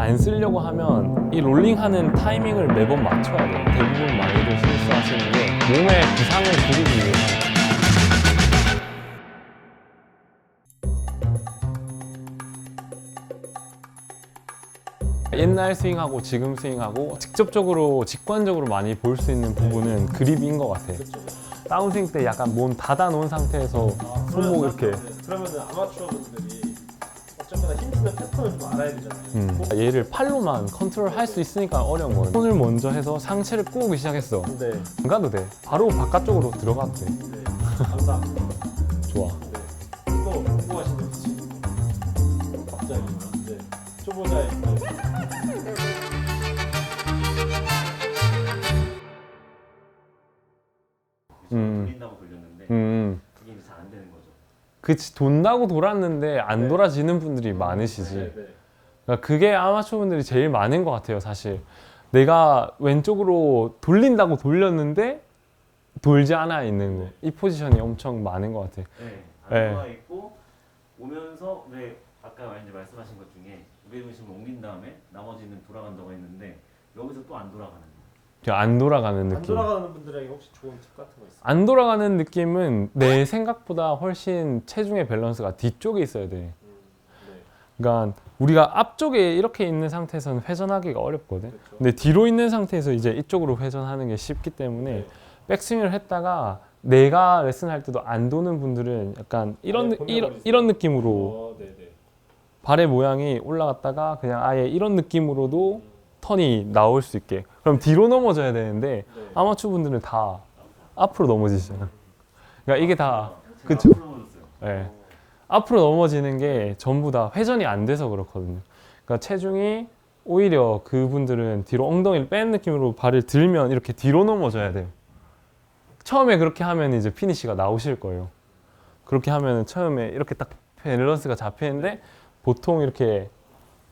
안 쓰려고 하면 이 롤링하는 타이밍을 매번 맞춰야 돼요. 대부분 많이들 실수하시는 게 몸의 부상을 줄이기 위해서. 옛날 스윙하고 지금 스윙하고 직접적으로 직관적으로 많이 볼 수 있는 부분은 그립인 것 같아. 다운스윙 때 약간 몸 닫아 놓은 상태에서 손목 이렇게 그러면 아마추어 분들이 어쨌거나 힘쓰는 패턴을 좀 알아야 되잖아요. 음, 얘를 팔로만 컨트롤 할 수 있으니까 어려운 거예요. 손을 먼저 해서 상체를 꼬기 시작했어. 네. 안 가도 돼. 바로 바깥쪽으로 들어가도 돼. 네. 감사합니다. 좋아. 네. 또 궁금하신 점 있으시죠? 갑자기. 네. 초보자의 네. 음. 돌린다고 돌렸는데 음. 그치. 돈다고 돌았는데 안 네. 돌아지는 분들이 많으시지. 네. 네. 그러니까 그게 아마추어 분들이 제일 많은 것 같아요, 사실. 내가 왼쪽으로 돌린다고 돌렸는데 돌지 않아 있는 거. 이 포지션이 엄청 많은 것 같아. 네. 안 네. 돌아 있고 오면서 왜 아까 이제 말씀하신 것 중에 무게중심을 옮긴 다음에 나머지는 돌아간다고 했는데 여기서 또 안 돌아가는 거예요. 안 돌아가는 안 느낌. 돌아가는 분들에게 혹시 좋은 팁 같은 거 있어요? 안 돌아가는 느낌은 내 생각보다 훨씬 체중의 밸런스가 뒤쪽에 있어야 돼. 음, 네. 그러니까 우리가 앞쪽에 이렇게 있는 상태에서는 회전하기가 어렵거든. 그렇죠. 근데 뒤로 있는 상태에서 이제 이쪽으로 회전하는 게 쉽기 때문에 네. 백스윙을 했다가 내가 레슨할 때도 안 도는 분들은 약간 이런 아예 느- 이런, 보내버리세요. 이런 느낌으로 어, 네, 네. 발의 모양이 올라갔다가 그냥 아예 이런 느낌으로도 턴이 나올 수 있게. 그럼 뒤로 넘어져야 되는데 네. 아마추어 분들은 다 앞으로 넘어지잖아. 그러니까 이게 다. 앞으로 넘어졌어요. 예. 어, 앞으로 넘어지는 게 전부 다 회전이 안 돼서 그렇거든요. 그러니까 체중이 오히려 그분들은 뒤로 엉덩이를 뺀 느낌으로 발을 들면 이렇게 뒤로 넘어져야 돼요. 처음에 그렇게 하면 이제 피니시가 나오실 거예요. 그렇게 하면 처음에 이렇게 딱 밸런스가 잡히는데 보통 이렇게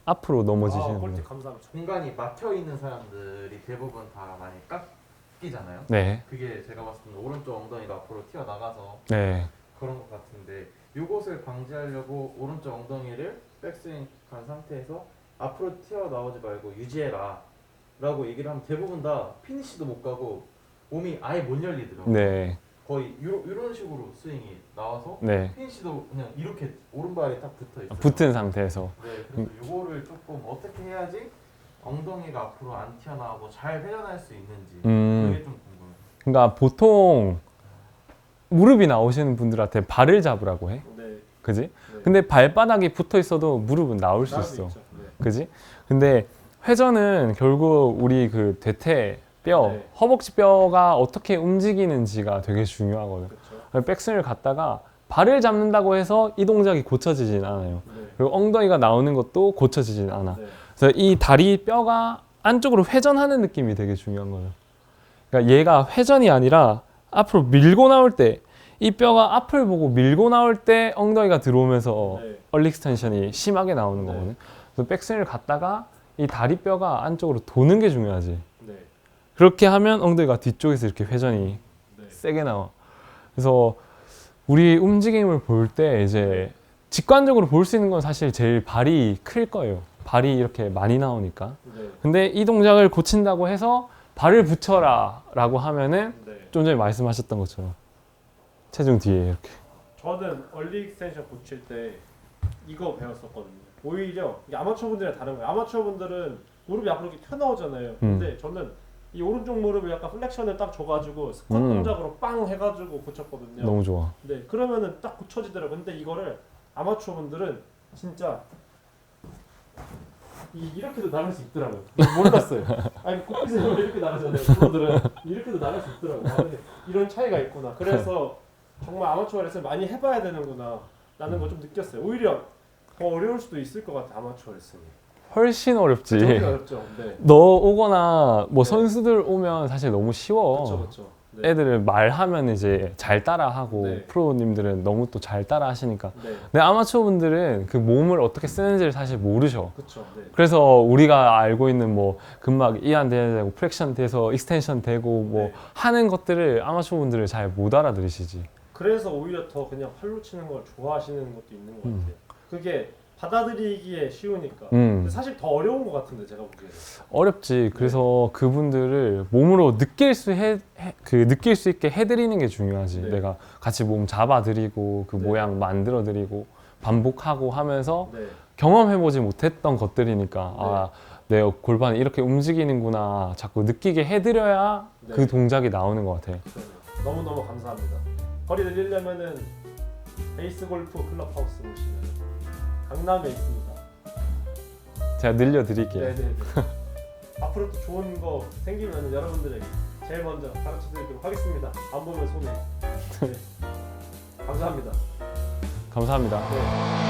앞으로 아, 넘어지시는 꿀팁 분들. 감사합니다. 공간이 막혀 있는 사람들이 대부분 다 많이 깎이잖아요. 네, 그게 제가 봤을 때는 오른쪽 엉덩이가 앞으로 튀어나가서 네, 그런 것 같은데 이것을 방지하려고 오른쪽 엉덩이를 백스윙 간 상태에서 앞으로 튀어나오지 말고 유지해라 라고 얘기를 하면 대부분 다 피니시도 못 가고 몸이 아예 못 열리더라고요 네, 거의 요, 이런 식으로 스윙이 나와서 네. 피니시도 그냥 이렇게 오른발이 딱 붙어 있어요 붙은 상태에서. 네, 그래서 이거를 조금 어떻게 해야지 엉덩이가 앞으로 안 튀어나오고 잘 회전할 수 있는지 음. 그게 좀 궁금해요. 그러니까 보통 무릎이 나오시는 분들한테 발을 잡으라고 해. 네. 그지? 네. 근데 발바닥이 붙어 있어도 무릎은 나올 수 나올 있어. 있죠. 네. 그지? 근데 회전은 결국 우리 그 대퇴 뼈, 네. 허벅지 뼈가 어떻게 움직이는지가 되게 중요하거든. 그렇죠. 백스윙을 갔다가 발을 잡는다고 해서 이 동작이 고쳐지진 않아요. 네. 그리고 엉덩이가 나오는 것도 고쳐지진 않아. 네. 그래서 이 다리 뼈가 안쪽으로 회전하는 느낌이 되게 중요한 거예요. 그러니까 얘가 회전이 아니라 앞으로 밀고 나올 때 이 뼈가 앞을 보고 밀고 나올 때 엉덩이가 들어오면서 네. 얼리 익스텐션이 심하게 나오는 네. 거거든. 그래서 백스윙을 갔다가 이 다리 뼈가 안쪽으로 도는 게 중요하지. 네. 그렇게 하면 엉덩이가 뒤쪽에서 이렇게 회전이 네. 세게 나와. 그래서 우리 움직임을 볼 때 이제 직관적으로 볼 수 있는 건 사실 제일 발이 클 거예요. 발이 이렇게 많이 나오니까. 네. 근데 이 동작을 고친다고 해서 발을 붙여라 라고 하면은 네. 좀 전에 말씀하셨던 것처럼 체중 뒤에 이렇게. 저는 얼리 익스텐션 고칠 때 이거 배웠었거든요. 오히려 이게 아마추어 분들이랑 다른 거예요. 아마추어 분들은 무릎이 앞으로 이렇게 튀어나오잖아요. 음. 근데 저는 이 오른쪽 무릎을 약간 플렉션을 딱 줘가지고 스쿼트 음. 동작으로 빵 해가지고 고쳤거든요. 너무 좋아. 네, 그러면은 딱 고쳐지더라고요. 근데 이거를 아마추어 분들은 진짜 이, 이렇게도 나갈 수 있더라고요. 몰랐어요. 아니 코끼리는 이렇게 나가잖아요. 프로들은 이렇게도 나갈 수 있더라고요. 아, 근데 이런 차이가 있구나. 그래서 정말 아마추어 레슨 많이 해봐야 되는구나. 라는 걸 좀 느꼈어요. 오히려 더 어려울 수도 있을 것 같아 아마추어 레슨이. 훨씬 어렵지. 정말 어렵죠. 네. 너 오거나 뭐 네. 선수들 오면 사실 너무 쉬워. 그렇죠, 그렇죠. 네. 애들을 말하면 이제 잘 따라하고 네. 프로님들은 너무 또 잘 따라하시니까. 네, 근데 아마추어 분들은 그 몸을 어떻게 쓰는지를 사실 모르셔. 그렇죠. 네. 그래서 우리가 알고 있는 뭐 근막 이완 되고 프랙션 돼서 익스텐션 되고 뭐 네. 하는 것들을 아마추어 분들은 잘 못 알아들으시지. 그래서 오히려 더 그냥 팔로 치는 걸 좋아하시는 것도 있는 것 음. 같아요. 그게 받아들이기에 쉬우니까. 음. 사실 더 어려운 것 같은데 제가 보기에는. 어렵지. 그래서 그분들을 몸으로 느낄 수 해, 해- 그 느낄 수 있게 해드리는 게 중요하지. 네. 내가 같이 몸 잡아드리고 그 네. 모양 만들어드리고 반복하고 하면서 네. 경험해보지 못했던 것들이니까 아, 내 골반이 이렇게 움직이는구나 자꾸 느끼게 해드려야 네. 그 동작이 나오는 것 같아. 너무 너무 감사합니다. 거리 늘리려면은 베이스 골프 클럽 하우스 오시면 강남에 있습니다. 제가 늘려드릴게요. 앞으로 또 좋은 거 생기면 여러분들에게 제일 먼저 가르쳐드리도록 하겠습니다. 안 보면 손해. 네. 감사합니다. 감사합니다. 네.